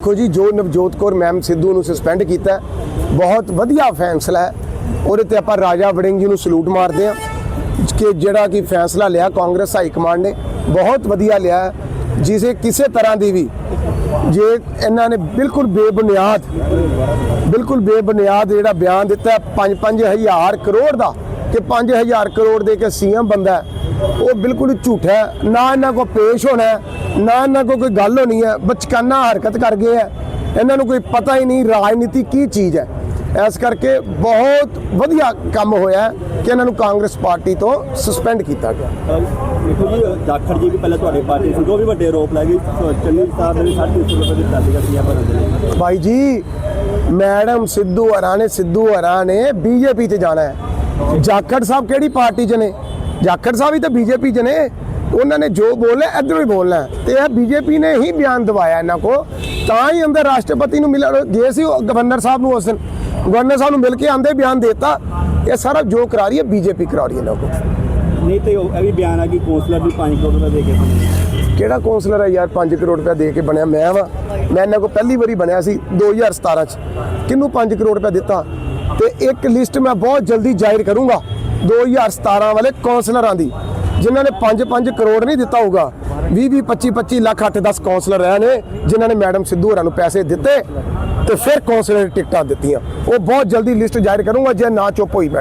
ਦੇਖੋ ਜੀ ਜੋ ਨਵਜੋਤ ਕੌਰ ਮੈਮ ਸਿੱਧੂ ਨੂੰ ਸਸਪੈਂਡ ਕੀਤਾ ਬਹੁਤ ਵਧੀਆ ਫੈਸਲਾ ਹੈ। ਉਹਦੇ ਤੇ ਆਪਾਂ ਰਾਜਾ ਵੜਿੰਗ ਜੀ ਨੂੰ ਸਲੂਟ ਮਾਰਦੇ ਹਾਂ ਕਿ ਜਿਹੜਾ ਕਿ ਫੈਸਲਾ ਲਿਆ ਕਾਂਗਰਸ ਹਾਈ ਕਮਾਂਡ ਨੇ ਬਹੁਤ ਵਧੀਆ ਲਿਆ ਹੈ, ਜਿਸੇ ਕਿਸੇ ਤਰ੍ਹਾਂ ਦੀ ਵੀ ਜੇ ਇਹਨਾਂ ਨੇ ਬਿਲਕੁਲ ਬੇਬੁਨਿਆਦ ਬਿਲਕੁਲ ਬੇਬੁਨਿਆਦ ਜਿਹੜਾ ਬਿਆਨ ਦਿੱਤਾ 5-5000 ਕਰੋੜ ਦਾ ਕਿ 5000 ਕਰੋੜ ਦੇ ਕੇ ਸੀਐਮ ਬੰਦਾ ਹੈ, ਉਹ ਬਿਲਕੁਲ ਝੂਠਾ ਹੈ। ਨਾ ਇਹਨਾਂ ਕੋ ਪੇਸ਼ ਹੋਣਾ ਨਾ ਇਹਨਾਂ ਕੋ ਕੋਈ ਗੱਲ ਹੋਣੀ ਹੈ। ਬਚਕਾਨਾ ਹਰਕਤ ਕਰ ਗਏ ਹੈ। ਇਹਨਾਂ ਨੂੰ ਕੋਈ ਪਤਾ ਹੀ ਨਹੀਂ ਰਾਜਨੀਤੀ ਕੀ ਚੀਜ਼ ਹੈ। ਇਸ ਕਰਕੇ ਬਹੁਤ ਵਧੀਆ ਕੰਮ ਹੋਇਆ ਕਿ ਇਹਨਾਂ ਨੂੰ ਕਾਂਗਰਸ ਪਾਰਟੀ ਤੋਂ ਸਸਪੈਂਡ ਕੀਤਾ ਗਿਆ। ਦੇਖੋ ਜੀ ਜਾਖੜ ਜੀ ਵੀ ਪਹਿਲਾਂ ਤੁਹਾਡੇ ਪਾਰਟੀ ਸੀ ਉਹ ਵੀ ਵੱਡੇ ਆਰੋਪ ਲੱਗੇ ਚੰਨੀ ਸਾਹਿਬ ਨੇ 350 ਰੁਪਏ ਦੀ ਦਾ ਸੀਆ ਭਰਨ ਭਾਈ ਜੀ ਮੈਡਮ ਸਿੱਧੂ ਹਰਾਂ ਨੇ ਸਿੱਧੂ ਹਰਾਂ ਨੇ ਬੀਜੇਪੀ 'ਚ ਜਾਣਾ ਹੈ। ਜਾਖੜ ਸਾਹਿਬ ਕਿਹੜੀ ਪਾਰਟੀ 'ਚ ਨੇ? ਜਾਖੜ ਸਾਹਿਬ ਹੀ ਤਾਂ ਬੀਜੇਪੀ 'ਚ ਨੇ ਉਹਨਾਂ ਨੇ ਜੋ ਬੋਲਿਆ ਇੱਧਰੋਂ ਹੀ ਬੋਲਣਾ। ਤੇ ਇਹ ਬੀਜੇਪੀ ਨੇ ਹੀ ਬਿਆਨ ਦਵਾਇਆ ਇਹਨਾਂ ਕੋ ਤਾਂ ਹੀ ਅੰਦਰ ਰਾਸ਼ਟਰਪਤੀ ਨੂੰ ਮਿਲਣ ਗਏ ਸੀ ਉਹ ਗਵਰਨਰ ਸਾਹਿਬ ਨੂੰ ਉਸ ਦਿਨ। ਗਵਰਨਰ ਸਾਹਿਬ ਨੂੰ ਮਿਲ ਕੇ ਆਂਦੇ ਬਿਆਨ ਦੇਤਾ। ਇਹ ਸਾਰਾ ਜੋ ਕਰਾ ਰਹੀ ਹੈ ਬੀਜੇਪੀ ਕਰਾ ਰਹੀ ਹੈ ਇਹਨਾਂ ਕੋ ਨਹੀਂ ਤੇ ਉਹ ਵੀ ਬਿਆਨ ਆ ਕਿ ਕੌਂਸਲਰ ਵੀ 5 ਕਰੋੜ ਰੁਪਏ ਦੇ ਕੇ। ਕਿਹੜਾ ਕੌਂਸਲਰ ਹੈ ਯਾਰ 5 ਕਰੋੜ ਰੁਪਏ ਦੇ ਕੇ ਬਣਿਆ? ਮੈਂ ਵਾ। ਮੈਂ ਇਹਨਾਂ ਕੋ ਪਹਿਲੀ ਵਾਰੀ ਬਣਿਆ ਸੀ 2017 ਚ। ਕਿਹਨੂੰ 5 ਕਰੋੜ ਰੁਪਏ ਦਿੱਤਾ? ਤੇ ਇੱਕ ਲਿਸਟ ਮੈਂ ਬਹੁਤ ਜਲਦੀ ਜ਼ਾਹਿਰ ਕਰੂੰਗਾ। 2017 ਵਾਲੇ ਕੌਂਸਲਰਾਂ ਦੀ, ਜਿਨ੍ਹਾਂ ਨੇ 5-5 ਕਰੋੜ ਨਹੀਂ ਦਿੱਤਾ ਹੋਊਗਾ। 20-20 25-25 ਲੱਖ 8-10 ਕੌਂਸਲਰ ਰਹੇ ਨੇ, ਜਿਨ੍ਹਾਂ ਨੇ ਮੈਡਮ ਸਿੱਧੂ ਹੋਰਾਂ ਨੂੰ ਪੈਸੇ ਦਿੱਤੇ ਤੇ ਫਿਰ ਕੌਂਸਲਰ ਟਿਕਟਾਂ ਦਿੱਤੀਆਂ। ਉਹ ਬਹੁਤ ਜਲਦੀ ਲਿਸਟ ਜ਼ਾਹਿਰ ਕਰੂੰਗਾ, ਜੇ ਨਾ ਚੁੱਪ ਹੋਈ ਮੈਡਮ।